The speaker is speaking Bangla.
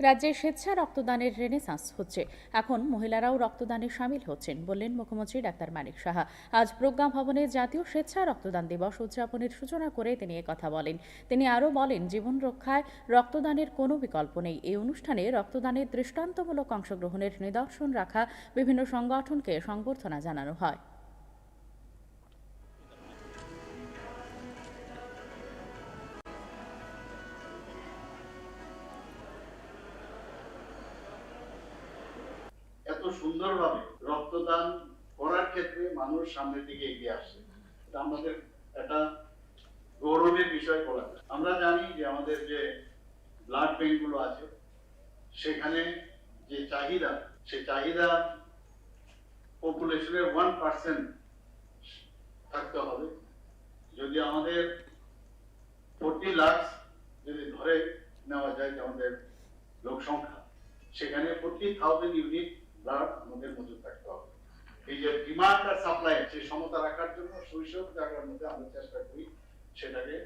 রাজ্যে স্বেচ্ছা রক্তদানের রেনেসাঁস হচ্ছে। এখন মহিলারাও রক্তদানে সামিল হচ্ছেন বললেন মুখ্যমন্ত্রী ডাক্তার মানিক সাহা। আজ প্রজ্ঞা ভবনে জাতীয় স্বেচ্ছা রক্তদান দিবস উদযাপনের সূচনা করে তিনি কথা বলেন। তিনি আরও বলেন, জীবন রক্ষায় রক্তদানের কোনো বিকল্প নেই। এই অনুষ্ঠানে রক্তদানের দৃষ্টান্তমূলক অংশগ্রহণের নিদর্শন রাখা বিভিন্ন সংগঠনকে সংবর্ধনা জানানো হয়। সুন্দরভাবে রক্তদান করার ক্ষেত্রে মানুষ সামনের দিকে এগিয়ে আসছে। এটা আমাদের একটা গৌরবের বিষয় বলা আমরা জানি যে আমাদের যে ব্লাড ব্যাংকগুলো আছে, সেখানে যে চাহিদা, সে চাহিদা পপুলেশনের ওয়ান পার্সেন্ট থাকতে হবে। যদি আমাদের ফোরটি লাখ যদি ধরে নেওয়া যায় যে আমাদের লোক সংখ্যা, সেখানে প্রতি থাউজেন্ড ইউনিট ব্লাড আমাদের মজুদ থাকতে হবে এই যে ডিমান্ড আর সাপ্লাই সেই সমতা রাখার জন্য শৈশব জায়গার মধ্যে আমরা চেষ্টা করি সেটাকে